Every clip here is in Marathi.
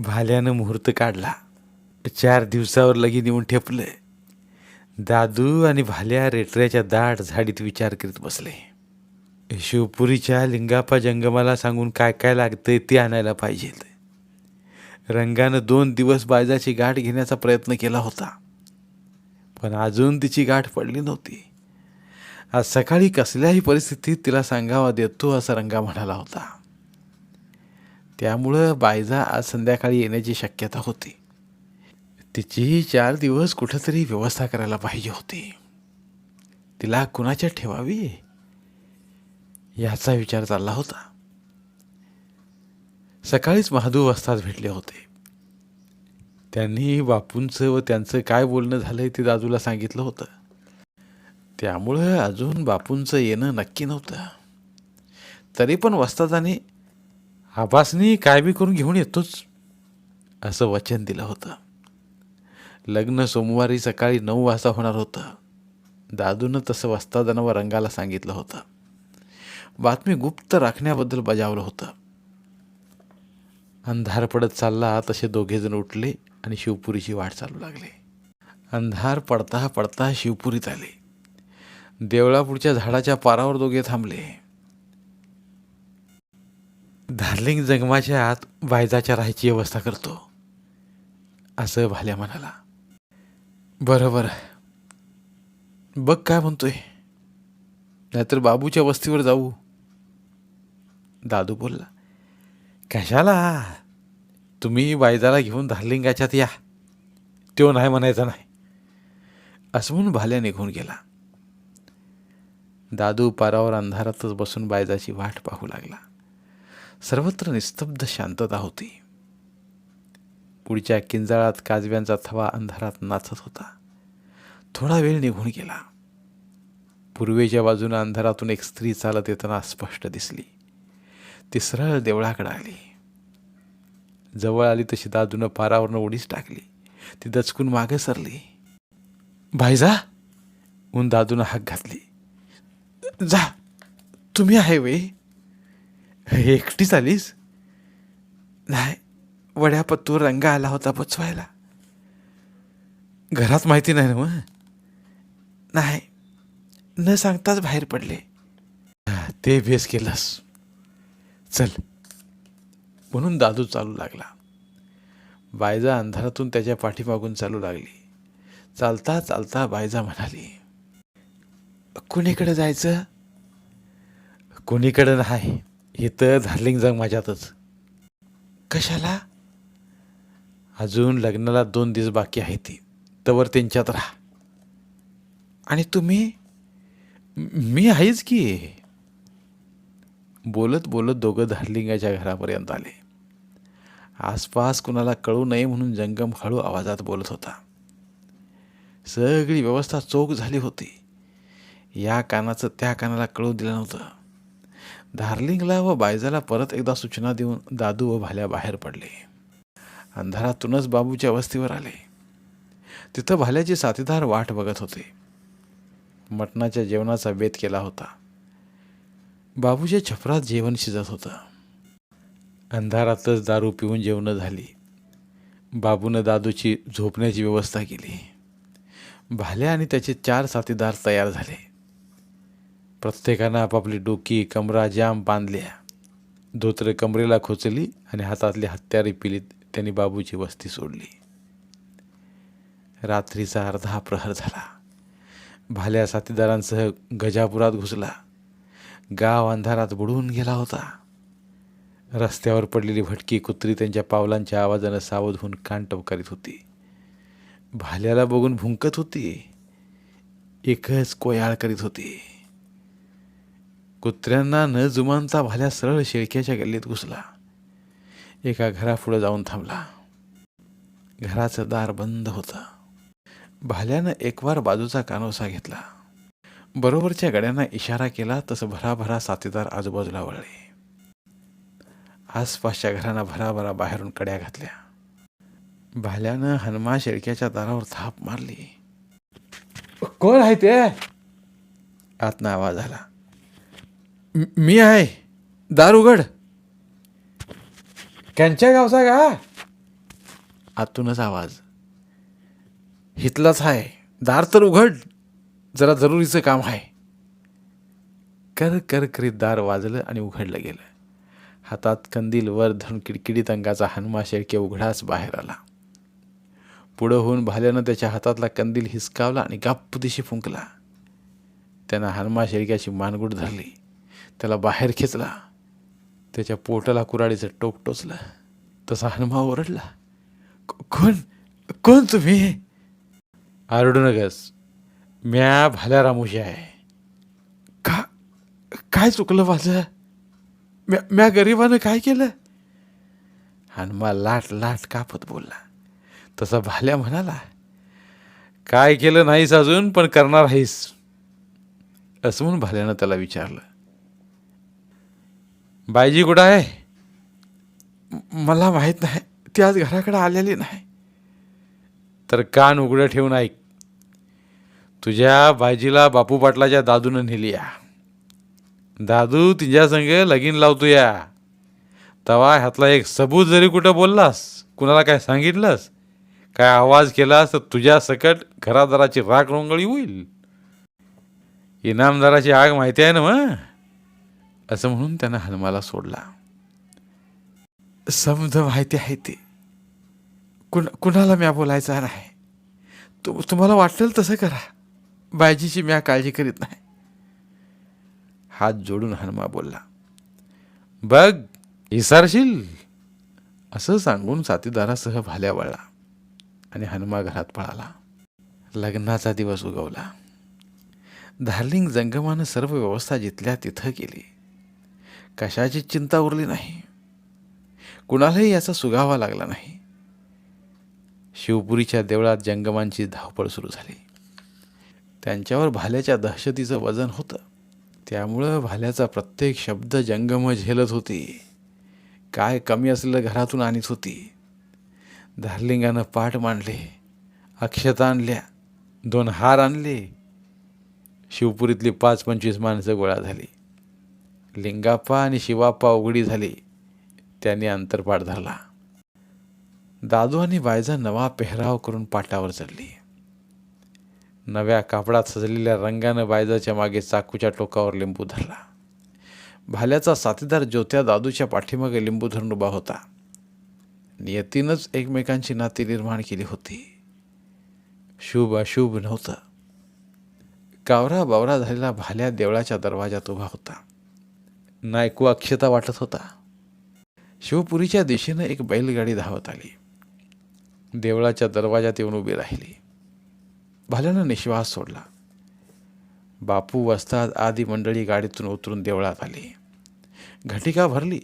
भाल्यानं मुहूर्त काढला. चार दिवसावर लगीन येऊन ठेपलं. दादू आणि भाल्या रेटऱ्याच्या दाट झाडीत विचार करीत बसले. शिवपुरीच्या लिंगापा जंगमाला सांगून काय काय लागतंय ते आणायला पाहिजे रंगानं दोन दिवस बायजाची गाठ घेण्याचा प्रयत्न केला होता. पण अजून तिची गाठ पडली नव्हती. आज सकाळी कसल्याही परिस्थितीत तिला सांगावा देतो असं रंगा म्हणाला होता. त्यामुळं बायजा आज संध्याकाळी येण्याची शक्यता होती. तिची चार दिवस कुठंतरी व्यवस्था करायला पाहिजे होती. तिला कुणाच्या ठेवावी? याचा विचार चालला होता. सकाळीच महादू वस्तात भेटले होते. त्यांनी बापूंचं व त्यांचं काय बोलणं झालंय ते दादूला सांगितलं होतं. त्यामुळं अजून बापूंचं येणं नक्की नव्हतं. तरी पण वस्तादाने आबासनी काय बी करून घेऊन येतोच असं वचन दिलं होतं. लग्न सोमवारी सकाळी नऊ वाजता होणार होतं. दादूनं तसं वस्तादानं व रंगाला सांगितलं होतं. बातमी गुप्त राखण्याबद्दल बजावलं होतं. अंधार पडत चालला तसे दोघेजण उठले आणि शिवपुरीची वाट चालू लागले. अंधार पडता पडता शिवपुरीत आले. देवळापुढच्या झाडाच्या पारावर दोघे थांबले. धार्लिंग जगमाच्या आत वायजाच्या राहायची व्यवस्था करतो. असं भाल्या म्हणाला. बरं बरं. बघ काय म्हणतोय. नाहीतर बाबूच्या वस्तीवर जाऊ. दादू बोलला. कशाला? तुम्ही वायजाला घेऊन धार्लिंगाच्यात या. तो नाही म्हणायचा नाही. असं म्हणून भाल्या निघून गेला. दादू पारावर अंधारातच बसून बायजाची वाट पाहू लागला. सर्वत्र निस्तब्ध शांतता होती. पुढच्या किंजाळात काजव्यांचा थवा अंधारात नाचत होता. थोडा वेळ निघून गेला. पूर्वेच्या बाजूने अंधारातून एक स्त्री चालत येताना स्पष्ट दिसली. ती सरळ देवळाकडे आली. जवळ आली तशी दादूनं पारावरनं उडीच टाकली. ती दचकून मागे सरली. भाईजा ऊन दादूनं हाक घातली. जा. तुम्ही आहे वे एकटीच आलीस? नाही वड्यापत्तू रंग आला होता पोचवायला घरात माहिती नाही ना मग? नाही न सांगताच बाहेर पडले. ते बेस केलंस. चल. म्हणून दादू चालू लागला. बायजा अंधारातून त्याच्या पाठीमागून चालू लागली. चालता चालता बायजा म्हणाली कुणीकडे जायचं? कुणीकडे नाही. इथं झार्लिंग जग माझ्यातच. कशाला? अजून लग्नाला दोन दिवस बाकी आहे ती. तवर त्यांच्यात राहा. आणि तुम्ही? मी आहेच की? बोलत बोलत दोघं धार्लिंगाच्या घरापर्यंत आले. आसपास कुणाला कळू नये म्हणून जंगम हळू आवाजात बोलत होता. सगळी व्यवस्था चोख झाली होती. या कानाचं त्या कानाला कळू दिलं नव्हतं. धार्लिंगला व बायजाला परत एकदा सूचना देऊन दादू व भाल्या बाहेर पडले. अंधारातूनच बाबूच्या वस्तीवर आले. तिथं भाल्याची साथीदार वाट बघत होते. मटणाच्या जेवणाचा बेत केला होता. बाबूच्या छपरात जेवण शिजत होतं. अंधारातच दारू पिऊन जेवणं झाली. बाबूनं दादूची झोपण्याची व्यवस्था केली. भाल्या आणि त्याचे चार साथीदार तयार झाले. प्रत्येकानं आपापली डोकी कमरा जाम बांधल्या. धोत्र कमरेला खोचली आणि हातातली हत्यारे पिलीत त्यांनी बाबूची वस्ती सोडली. रात्रीचा अर्धा प्रहर झाला. भाल्या साथीदारांसह गजापुरात घुसला. गाव अंधारात बुडून गेला होता. रस्त्यावर पडलेली भटकी कुत्री त्यांच्या पावलांच्या आवाजानं सावध होऊन कानटप करीत होती. भाल्याला बघून भुंकत होती. एकच कोयाळ करीत होती. कुत्र्यांना न जुमानता भाल्या सरळ शेळक्याच्या गल्लीत घुसला. एका घरापुढं जाऊन थांबला. घराचं दार बंद होतं. भाल्यानं एकवार बाजूचा कानोसा घेतला. बरोबरच्या गड्यांना इशारा केला तसं भराभरा साथीदार आजूबाजूला वळले. आसपासच्या घरांना भराभरा बाहेरून कड्या घातल्या. भाल्यानं हनुमा शेळक्याच्या दारावर थाप मारली. कोण आहे ते? आतनं आवाज आला. "मी- आहे. दार उघड. त्यांच्या गावचा का? आतूनच आवाज. हितलाच आहे. दार तर उघड. जरा जरुरीचं काम आहे. कर कर करीत दार वाजलं आणि उघडलं गेलं. हातात कंदील वर धरून किडकिडीत अंगाचा हनुमा शेळके उघडाच बाहेर आला. पुढं होऊन भाल्यानं त्याच्या हातातला कंदील हिसकावला आणि गप्प दिशी फुंकला. त्यानं हनुमा शेळक्याची मानगुट धरली. त्याला बाहेर खेचला. त्याच्या पोटाला कुराडीचं टोक टोचलं. तसा हनुमा ओरडला "को- कोण कोण तुम्ही? आरडू नगस म्या भाल्या रामोशी आहे. का काय चुकलं माझं? म्या म्या गरिबानं काय केलं? हनुमा लाट लाट कापत बोलला. तसा भाल्या म्हणाला काय केलं नाहीस अजून पण करणार आहेस. असं म्हणून भाल्यानं त्याला विचारलं. बायजी कुठं आहे? "म- मला माहीत नाही. ती आज घराकडे आलेली नाही. तर कान उघडं ठेवून ऐक. तुझ्या बायजीला बापू पाटलाच्या दादूनं नेली या. दादू तिच्या संग लगीन लावतो या. तवा ह्यातला एक सबूत जरी कुठं बोललास कुणाला काय सांगितलंस काय आवाज केलास तर तुझ्या सकट घरादाराची राख रोंगळी होईल. इनामदाराची आग माहिती आहे ना मग असं म्हणून त्यानं हनुमाला सोडला. समज माहिती आहे ते. कुण कुणाला म्या बोलायचा नाही. तु तुम्हाला वाटेल तसं करा. बायजीची म्या काळजी करीत नाही. हात जोडून हनुमा बोलला. बघ इसारशील. असं सांगून साथीदारासह भाल्या वळला आणि हनुमा घरात पळाला. लग्नाचा दिवस उगवला. धार्लिंग जंगमानं सर्व व्यवस्था जिथल्या तिथं केली. कशाची चिंता उरली नाही. कुणालाही याचा सुगावा लागला नाही. शिवपुरीच्या देवळात जंगमांची धावपळ सुरू झाली. त्यांच्यावर भाल्याच्या दहशतीचं वजन होतं. त्यामुळं भाल्याचा प्रत्येक शब्द जंगम झेलत होती. काय कमी असलेलं घरातून आणीत होती. धारलिंगानं पाठ मांडले अक्षता आणल्या दोन हार आणले. शिवपुरीतली पाच पंचवीस माणसं गोळा झाली. लिंगाप्पा आणि शिवाप्पा उघडी झाली. त्यांनी अंतरपाठ धरला दादू आणि बायजा नवा पेहराव करून पाटावर चढली. नव्या कापडात सजलेल्या रंगानं बायजाच्या मागे चाकूच्या टोकावर लिंबू धरला. भाल्याचा साथीदार ज्योत्या दादूच्या पाठीमागे लिंबू धरून उभा होता. नियतीनंच एकमेकांची नाती निर्माण केली होती. शुभ अशुभ नव्हतं. कावरा बावरा झालेला भाल्या देवळाच्या दरवाजात उभा होता. नायको अक्षता वाटत होता. शिवपुरीच्या दिशेनं एक बैलगाडी धावत आली. देवळाच्या दरवाजात येऊन उभी राहिली. भाल्यानं निश्वास सोडला. बापू वस्ताद आदी मंडळी गाडीतून उतरून देवळात आली. घटिका भरली.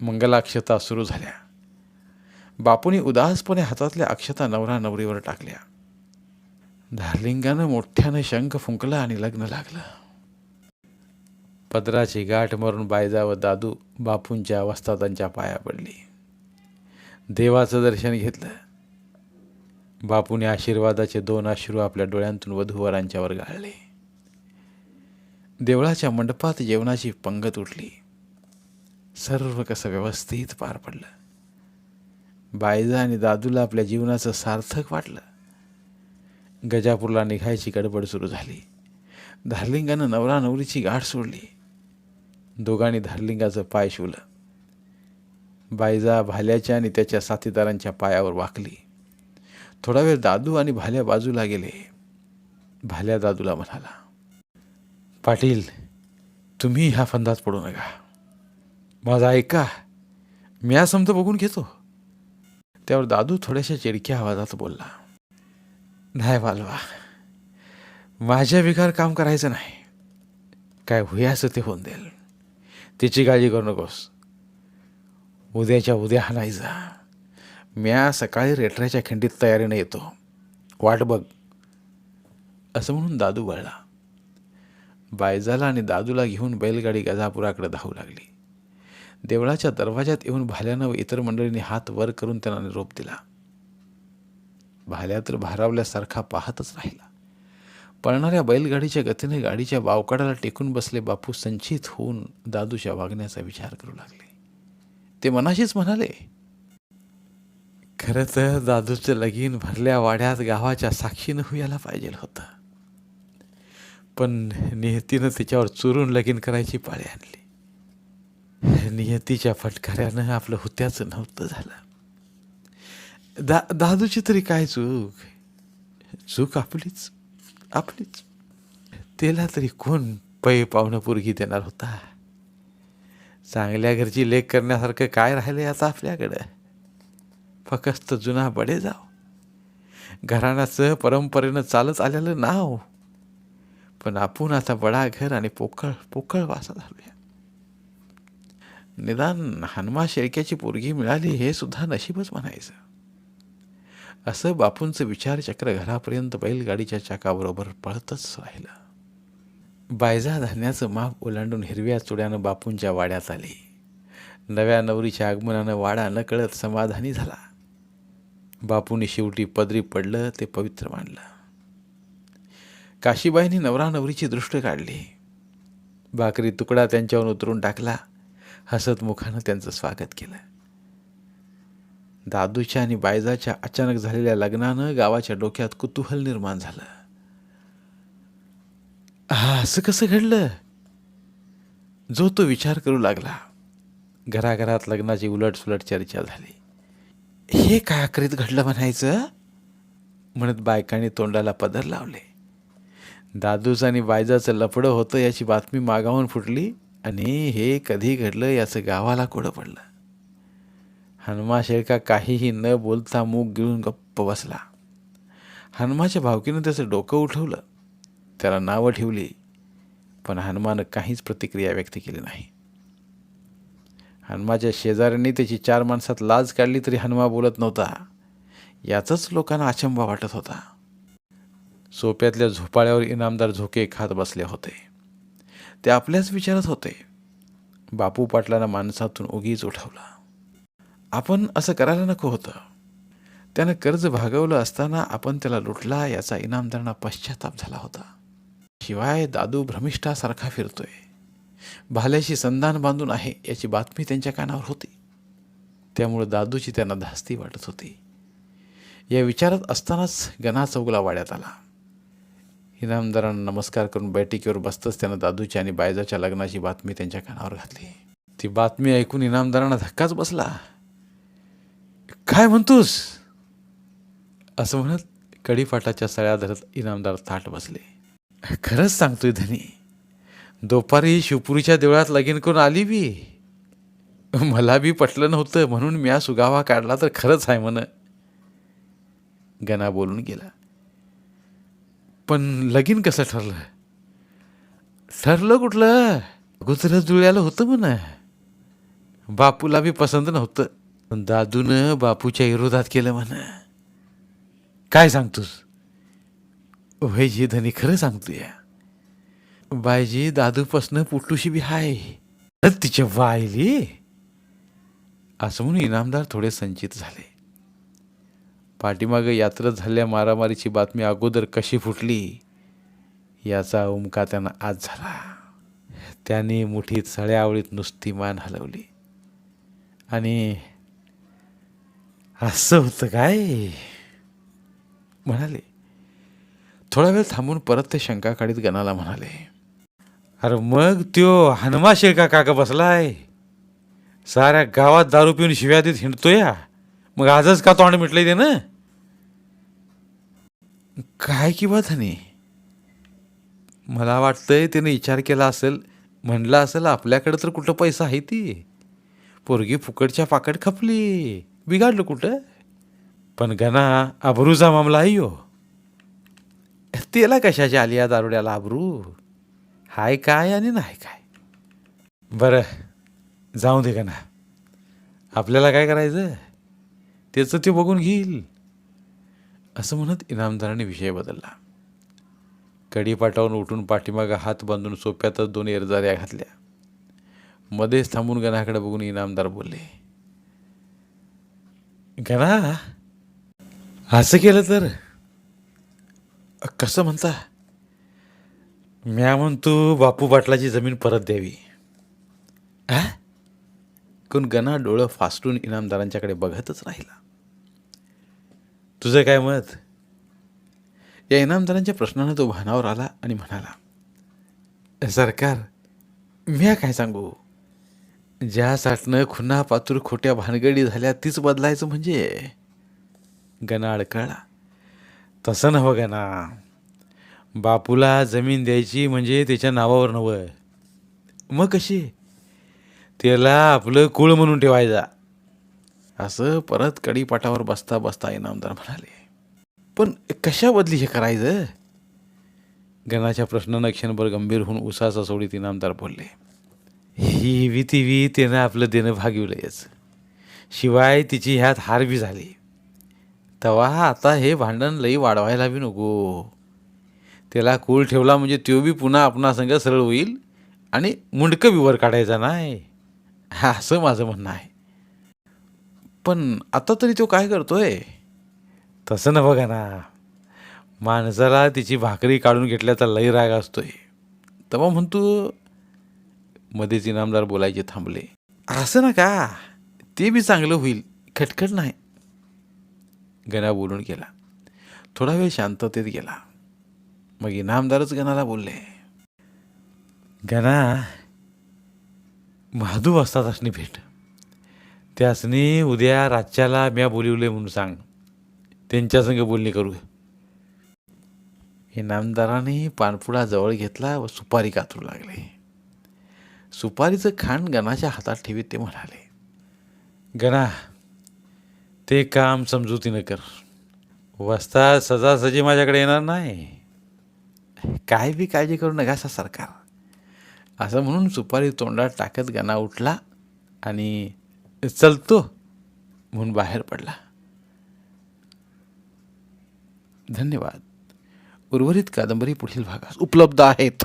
मंगलाक्षता सुरू झाल्या. बापूंनी उदासपणे हातातल्या अक्षता नवरा नवरीवर टाकल्या. धार्लिंगानं मोठ्यानं शंख फुंकला आणि लग्न लागलं. पदराची गाठ मारून बायजा व दादू बापूंच्या वस्तादांच्या पाया पडली. देवाचं दर्शन घेतलं. बापूने आशीर्वादाचे दोन अश्रू आपल्या डोळ्यांतून वधूवरांच्यावर गाळले. देवळाच्या मंडपात जेवणाची पंगत उठली. सर्व कसं व्यवस्थित पार पडलं. बायजा आणि दादूला आपल्या जीवनाचं सार्थक वाटलं. गजापूरला निघायची गडबड सुरू झाली. धार्लिंगानं नवरा नवरीची गाठ सोडली. दोघांनी धारलिंगाचं पाय शिवलं. बायजा भाल्याच्या आणि त्याच्या साथीदारांच्या पायावर वाकली. थोडा वेळ दादू आणि भाल्या बाजूला गेले. भाल्या दादूला म्हणाला पाटील तुम्ही ह्या फंदात पडू नका. माझा ऐका मी हा समज बघून घेतो. त्यावर दादू थोड्याशा चिडक्या आवाजात बोलला नाही बालवा माझ्या विकार काम करायचं नाही. काय होयाचं ते होऊन देईल. तिची काळजी करू नकोस. उद्याच्या उद्या हाणायचा म्या सकाळी रेटऱ्याच्या खिंडीत तयारीने येतो. वाट बघ. असं म्हणून दादू वळला. बायजाला आणि दादूला घेऊन बैलगाडी गजापुराकडे धावू लागली. देवळाच्या दरवाज्यात येऊन भाल्यानं व इतर मंडळींनी हात वर करून त्यांना निरोप दिला. भाल्या तर भारावल्यासारखा पाहतच राहिला. पळणाऱ्या बैलगाडीच्या गतीने गाडीच्या बावकाडाला टेकून बसले बापू संचित होऊन दादूच्या वागण्याचा विचार करू लागले. ते मनाशीच म्हणाले खरं तर दादूचं लगीन भरल्या वाड्यात गावाच्या साक्षीनं हुयाला पाहिजे होतं. पण नियतीनं तिच्यावर चुरून लगीन करायची पाळी आणली. नियतीच्या फटकाऱ्यानं आपलं हुत्याचं नव्हतं झालं. दा दादूची तरी काय चूक? चूक आपलीच. आपलीच. त्याला तरी कोण पै पाहुणं पोरगी देणार होता? चांगल्या घरची लेख करण्यासारखं काय राहिलं याचं आपल्याकडं? फकस्त जुना बडे जाव घराण्याचं परंपरेनं चालत आलेलं नाव. पण आपण आता बडा घर आणि पोकळ पोकळ वासा झालूया. निदान हनुमा शेळक्याची पोरगी मिळाली हे सुद्धा नशीबच म्हणायचं. असं बापूंचं विचारचक्र घरापर्यंत बैलगाडीच्या चाकाबरोबर पळतच राहिलं. बायजा धान्याचं माप ओलांडून हिरव्या चुड्यानं बापूंच्या वाड्यात आली. नव्या नवरीच्या आगमनानं वाडा नकळत समाधानी झाला. बापूंनी शेवटी पदरी पडलं ते पवित्र मानलं. काशीबाईंनी नवरा नवरीची दृष्ट काढली. भाकरी तुकडा त्यांच्यावर उतरून टाकला. हसत मुखानं त्यांचं स्वागत केलं. दादूच्या आणि बायजाच्या अचानक झालेल्या लग्नानं गावाच्या डोक्यात कुतूहल निर्माण झालं. हा असं कसं घडलं? जो तो विचार करू लागला. घराघरात लग्नाची उलटसुलट चर्चा झाली. हे काय आकरीत घडलं म्हणायचं? म्हणत बायकांनी तोंडाला पदर लावले. दादूचं आणि बायजाचं लफडं होतं याची बातमी मागावून फुटली आणि हे कधी घडलं याचं गावाला कोडं पडलं. हनुमा शेळका काहीही न बोलता मूग गिळून गप्प बसला. हनुमाच्या भावकीनं त्याचं डोकं उठवलं. त्याला नावं ठेवली पण हनुमानं काहीच प्रतिक्रिया व्यक्त केली नाही. हनुमाच्या शेजाऱ्यांनी त्याची चार माणसात लाज काढली तरी हनुमा बोलत नव्हता. याचाच लोकांना अचंबा वाटत होता. सोप्यातल्या झोपाळ्यावर इनामदार झोके खात बसले होते. ते आपल्याच विचारत होते. बापू पाटलांना माणसातून उगीच उठवला. आपण असं करायला नको होतं. त्यानं कर्ज भागवलं असताना आपण त्याला लुटला याचा इनामदारांना पश्चाताप झाला होता. शिवाय दादू भ्रमिष्ठासारखा फिरतोय. भाल्याशी संधान बांधून आहे याची बातमी त्यांच्या कानावर होती. त्यामुळे दादूची त्यांना धास्ती वाटत होती. या विचारात असतानाच गणा चौगला वाड्यात आला. इनामदारांना नमस्कार करून बैठकीवर बसतच त्यानं दादूची आणि बायजाच्या लग्नाची बातमी त्यांच्या कानावर घातली. ती बातमी ऐकून इनामदारांना धक्काच बसला. काय म्हणतोस? असं म्हणत कडीपाटाच्या सळ्या धरत इनामदार थाट बसले. खरंच सांगतोय धनी. दुपारी शिवपुरीच्या देवळात लगीन करून आली बी. मला बी पटलं नव्हतं म्हणून म्या सुगावा काढला तर खरंच आहे म्हण. गणा बोलून गेला. पण लगीन कसं ठरलं? ठरलं कुठलं? गुजरत जुळ्याला होतं म्हण. बापूला बी पसंत नव्हतं. दादूनं बापूच्या विरोधात केलं म्हण. काय सांगतोस? वयजी धनी खरं सांगतोय. बायजी दादूपासनं पुट्टूशी बी हाय. तिच्या वायली. असं म्हणून इनामदार थोडे संचित झाले. पाठीमागं यात्रा झाल्या मारामारीची बातमी अगोदर कशी फुटली याचा उमका त्यांना आज झाला. त्याने मुठीत सळ्यावळीत नुसती मान हलवली. आणि असं होतं काय? म्हणाले. थोडा वेळ थांबून परत ते शंका काढीत गणाला म्हणाले. अरे मग त्यो हनुमा शिरका काका बसलाय. साऱ्या गावात दारू पिऊन शिव्या देत हिंडतो या मग आजच का तोंड मिटलंय ते ना काय की बात मला वाटतंय त्याने विचार केला असेल म्हणलं असेल आपल्याकडे तर कुठं पैसा आहे ती. पोरगी फुकटच्या पाकट खपली. बिघाडलं कुठं? पण गणा आबरूचा मामला आहे त्याला कशाची आली या दारुड्याला आबरू हाय काय आणि नाही काय? बरं जाऊ दे गणा. आपल्याला काय करायचं? त्याचं ते बघून घेईल. असं म्हणत इनामदाराने विषय बदलला. कडी पाटावून उठून पाठीमागं हात बांधून सोप्यातच दोन एरजाऱ्या घातल्या. मध्येच थांबून गणाकडे बघून इनामदार बोलले गणा असं केलं तर? कसं म्हणता? म्या म्हणतो बापू बाटलाची जमीन परत द्यावी. आ? कोण गणा डोळं फासटून इनामदारांच्याकडे बघतच राहिला. तुझं काय मत? या इनामदारांच्या प्रश्नानं तो भानावर आला आणि म्हणाला सरकार म्या काय सांगू? ज्या साठनं खुन्हा पातूर खोट्या भानगडी झाल्या तीच बदलायचं म्हणजे? गणा अडकळला तसं नव्ह गणा बापूला जमीन द्यायची म्हणजे त्याच्या नावावर नवं मग कशी? त्याला आपलं कुळ म्हणून ठेवायचा. असं परत कडीपाटावर बसता बसता इनामदार म्हणाले. पण कशा बदली हे करायचं? गणाच्या प्रश्नानं क्षणभर गंभीर होऊन उसाचा सोडीत इनामदार बोलले. ही वी ती त्यानं आपलं देणं भागिवलंयच शिवाय तिची ह्यात हार बी झाली. तेव्हा आता हे भांडण लई वाढवायला बी नको. त्याला कूल ठेवला म्हणजे तो बी पुन्हा आपणा संग सरळ होईल आणि मुंडकं बी वर काढायचा नाही. हा असं माझं म्हणणं आहे. पण आता तरी तो काय करतोय? तसं ना बघा ना. माणसाला तिची भाकरी काढून घेतल्याचा लई राग असतोय. तेव्हा म्हणतो मध्येच इनामदार बोलायचे थांबले. असं ना का ते बी चांगलं होईल. खटखट नाही. गणा बोलून गेला. थोडा वेळ शांततेत गेला. मग इनामदारच गणाला बोलले. गणा महादू असतात असणी भेट. त्यासनी उद्या रातच्याला म्या बोलिवले म्हणून सांग. त्यांच्या संग बोलणी करू. इनामदाराने पानपुडा जवळ घेतला व सुपारी कातरू लागले. सुपारीचं खाण गणाच्या हातात ठेवीत ते म्हणाले गणा ते काम समजुतीनं कर. वस्ता सजासजी माझ्याकडे येणार नाही. काय बी काळजी करू नका असा सरकार. असं म्हणून सुपारी तोंडात टाकत गणा उठला आणि चलतो म्हणून बाहेर पडला. धन्यवाद. उर्वरित कादंबरी पुढील भागात उपलब्ध आहेत.